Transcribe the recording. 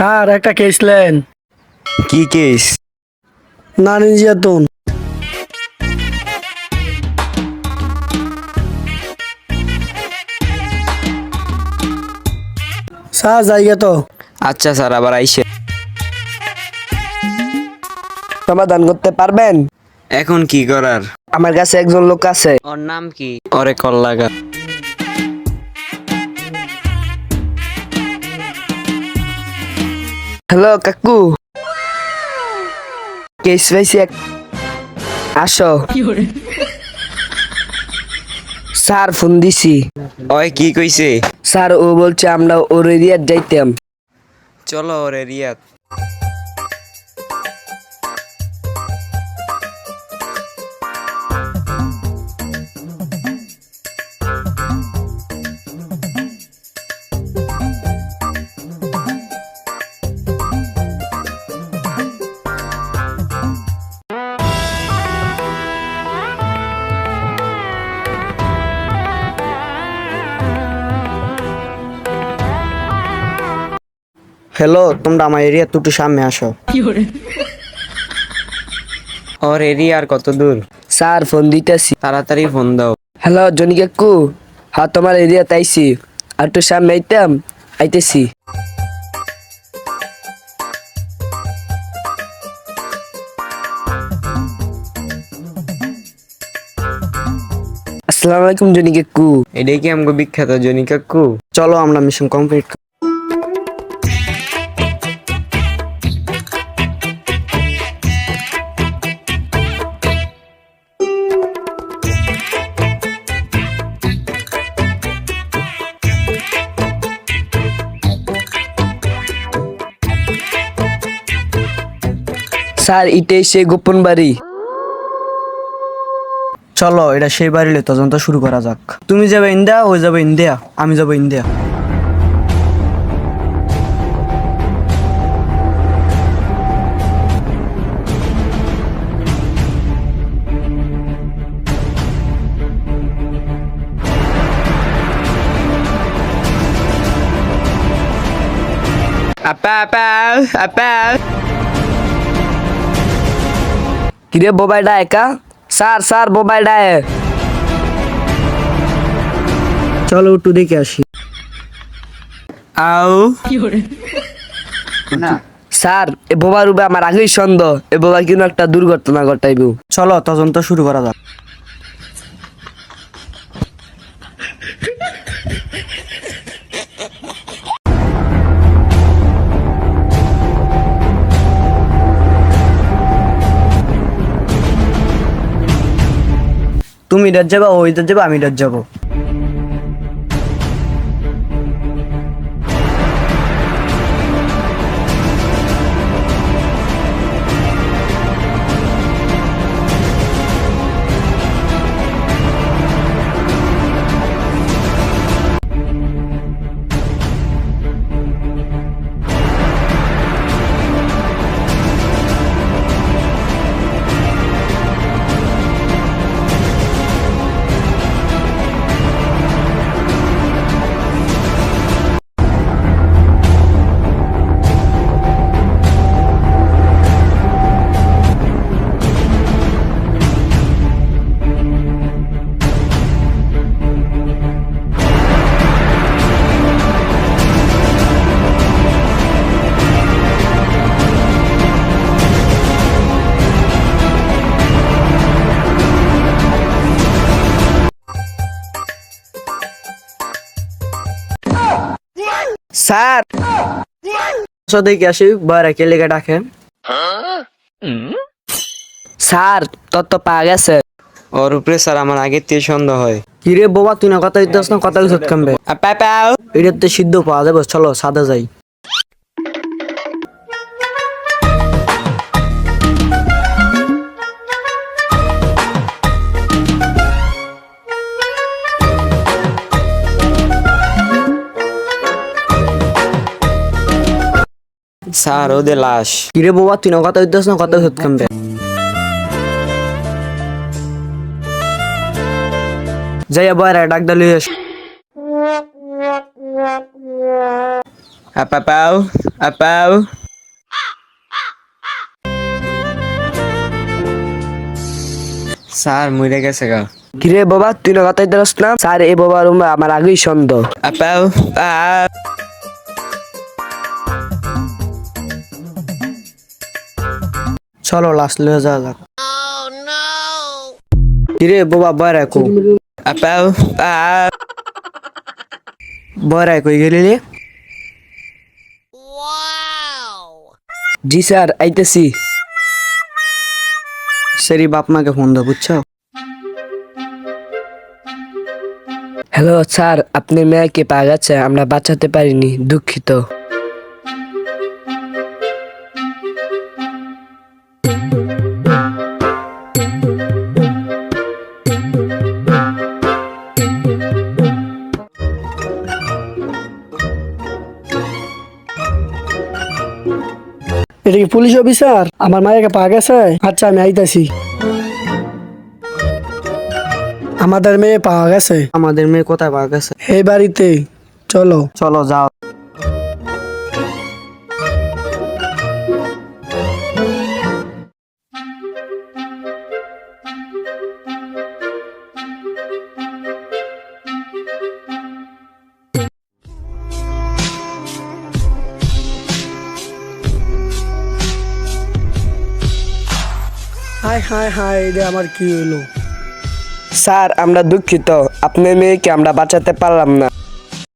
Sir একটা case lane কি case নারী নির্যাতন স্যার জায়গা তো। আচ্ছা স্যার আবার আইসে। সমাধান করতে পারবেন? এখন কি করার? আমার কাছে একজন লোক আছে। ওর নাম কি? ওরে কল লাগা হ্যালো কাকু। কেস পাইছি এক আসো। স্যার ফোন দিছি। ওই কি কইছে? স্যার ও বলছে আমরা ওর এরিয়ার যাইতাম। চলো ওরে রিয়াদ। হ্যালো তোমরা আমার এরিয়া দুটো সামনে আসো। ওর এরিয়া আর কত দূর? স্যার ফোন দিতেছি। তাড়াতাড়ি ফোন দাও। হ্যালো জনি কাকু। হ্যাঁ তোমার এরিয়া তাইছি। আর একটু সামনে আইতাম আইতেছি। আসসালামু আলাইকুম জনি কাকু। এটাই কি আমগো বিখ্যাত জনি কাকু? চলো আমরা মিশন কমপ্লিট স্যার এটাই সে গোপন বাড়ি। চলো এটা সেই বাড়িলে তদন্ত শুরু করা যাক। তুমি যাবে ইন্ডিয়া ও যাবে ইন্ডিয়া আমি যাব ইন্ডিয়া। আপা আপা আপা। কিরে বোবাই ডায় কা স্যার স্যার বোবাই ডায় চলো একটু দেখে আসি। আও। স্যার এ বোবার রূপে আমার আগেই সন্দেহ এ বোবা কিন্তু একটা দুর্ঘটনা ঘটাইব। চলো তদন্ত শুরু করা যাক। তুমি ইডার যাবা ও ইডার যাবা আমি ইডার যাব। স্যার। দেখি আসি বাইরে কে লেগে ডাকে। স্যার তোর তো পা গেছে। ওর উপরে স্যার আমার আগের থেকে সন্দেহ হয়। কিরে বাবা তুই না কথা দিতেস না কথা কিছু কামবে? আপা তো সিদ্ধ পাওয়া যাবে চলো সাদা যাই। স্যার ওদের লাশ। কিরে বাবা তুই কথা দিতেস না? কথা কিছু কামবে যাই বাইরে ডাক দালি আপাপাও আপাও। স্যার মরে গেছে গা। কিরে বাবা তুই কথাই দিলাস না? স্যার এই বাবার রুমে আমার আগেই সন্দেহ। আপাও আপ চলো লাস্ট লয়ে যাওয়া যাক। কিরে বাবা, বয় রাখো বয় রাখো গেলি রে জি স্যার, আইতেছি। সেরি বাপ মাকে ফোন দাও বুঝছ? হ্যালো স্যার, আপনার মেয়েকে পাওয়া গেছে আমরা বাঁচাতে পারিনি, দুঃখিত। Police officer? আমার মায়ের পা গেছে। আচ্ছা আমি আইতাছি। আমাদের মেয়ে পাওয়া গেছে। আমাদের মেয়ে কোথায় পাওয়া গেছে? এই বাড়িতে। চলো। চলো যাও। হাই হাই হাই এটা আমার কি হলো? স্যার, আমরা দুঃখিত। আপনার মেয়েকে আমরা বাঁচাতে পারলাম না।